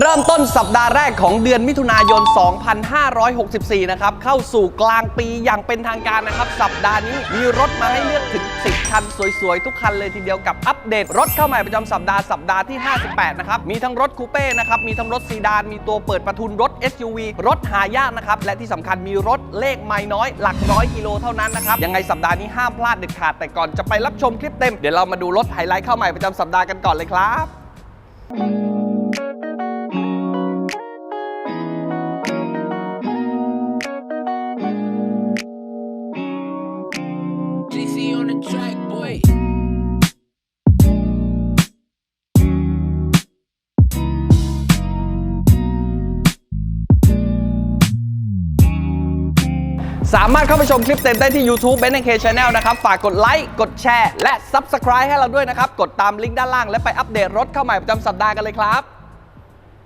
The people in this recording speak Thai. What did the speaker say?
เริ่มต้นสัปดาห์แรกของเดือนมิถุนายน 2564 นะครับ เข้าสู่กลางปีอย่างเป็นทางการนะครับ สัปดาห์นี้มีรถมาให้เลือกถึง 10 คันสวยๆ ทุกคันเลยทีเดียวกับอัปเดต รถเข้าใหม่ประจำสัปดาห์สัปดาห์ที่ 58 นะครับ มีทั้งรถคูเป้นะครับ มีทั้งรถซีดาน มีตัวเปิดประทุนรถ SUV รถหายากนะครับ และที่สำคัญมีรถเลขไม่น้อย หลักร้อยกิโลเท่านั้นนะครับ ยังไงสัปดาห์นี้ห้ามพลาดเด็ดขาด แต่ก่อนจะไปรับชมคลิปเต็ม เดี๋ยวเรามาดูรถไฮไลท์เข้าใหม่ประจำสัปดาห์กันก่อนเลยครับ track, boy. สามารถเข้าไปชมคลิปเต็มได้ที่ YouTube b e n k Channel นะครับ ฝากกดไลค์ กดแชร์ และ Subscribe ให้เราด้วยนะครับ กดตามลิงก์ด้านล่างและไปอัปเดตรถเข้าใหม่ประจำสัปดาห์กันเลยครับ